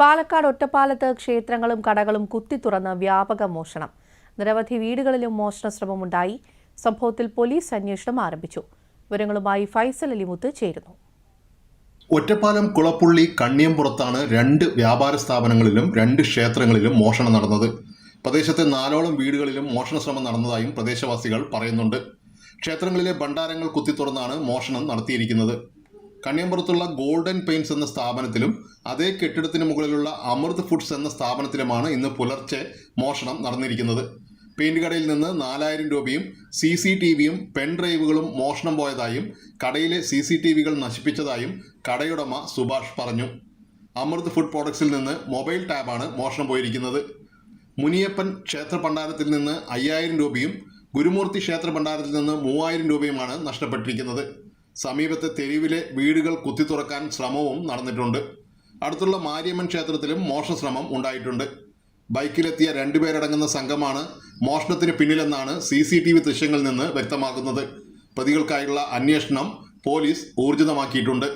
പാലക്കാട് ഒറ്റപ്പാലത്ത് ക്ഷേത്രങ്ങളും കടകളും കുത്തിത്തുറന്ന് വ്യാപക മോഷണം. നിരവധി വീടുകളിലും മോഷണ ശ്രമമുണ്ടായി. സംഭവത്തിൽ പോലീസ് അന്വേഷണം ആരംഭിച്ചു. വിവരങ്ങളുമായി ഫൈസൽ അലിമുത്ത് ചേരുന്നു. ഒറ്റപ്പാലം കുളപ്പുള്ളി കണ്ണിയമ്പുറത്താണ് രണ്ട് വ്യാപാര സ്ഥാപനങ്ങളിലും രണ്ട് ക്ഷേത്രങ്ങളിലും മോഷണം നടന്നത്. പ്രദേശത്തെ നാലോളം വീടുകളിലും മോഷണ ശ്രമം നടന്നതായും പ്രദേശവാസികൾ പറയുന്നുണ്ട്. ക്ഷേത്രങ്ങളിലെ ഭണ്ഡാരങ്ങൾ കുത്തിത്തുറന്നാണ് മോഷണം നടത്തിയിരിക്കുന്നത്. കണ്ണിയമ്പുറത്തുള്ള ഗോൾഡൻ പെയിൻസ് എന്ന സ്ഥാപനത്തിലും അതേ കെട്ടിടത്തിന് മുകളിലുള്ള അമൃത് ഫുഡ്സ് എന്ന സ്ഥാപനത്തിലുമാണ് ഇന്ന് പുലർച്ചെ മോഷണം നടന്നിരിക്കുന്നത്. പെയിന്റ് കടയിൽ നിന്ന് നാലായിരം രൂപയും സി സി ടി വിയും പെൺ ഡ്രൈവുകളും മോഷണം പോയതായും കടയിലെ സി സി ടി വികൾ നശിപ്പിച്ചതായും കടയുടമ സുഭാഷ് പറഞ്ഞു. അമൃത് ഫുഡ് പ്രോഡക്ട്സിൽ നിന്ന് മൊബൈൽ ടാബാണ് മോഷണം പോയിരിക്കുന്നത്. മുനിയപ്പൻ ക്ഷേത്ര ഭണ്ഡാരത്തിൽ നിന്ന് അയ്യായിരം രൂപയും ഗുരുമൂർത്തി ക്ഷേത്ര ഭണ്ഡാരത്തിൽ നിന്ന് മൂവായിരം രൂപയുമാണ് നഷ്ടപ്പെട്ടിരിക്കുന്നത്. സമീപത്തെ തെരുവിലെ വീടുകൾ കുത്തിത്തുറക്കാൻ ശ്രമവും നടന്നിട്ടുണ്ട്. അടുത്തുള്ള മാരിയമ്മൻ ക്ഷേത്രത്തിലും മോഷണശ്രമം ഉണ്ടായിട്ടുണ്ട്. ബൈക്കിലെത്തിയ രണ്ടുപേരടങ്ങുന്ന സംഘമാണ് മോഷണത്തിന് പിന്നിലെന്നാണ് സി സി ടി വി ദൃശ്യങ്ങളിൽ നിന്ന് വ്യക്തമാകുന്നത് പ്രതികൾക്കായുള്ള അന്വേഷണം പോലീസ് ഊർജിതമാക്കിയിട്ടുണ്ട്.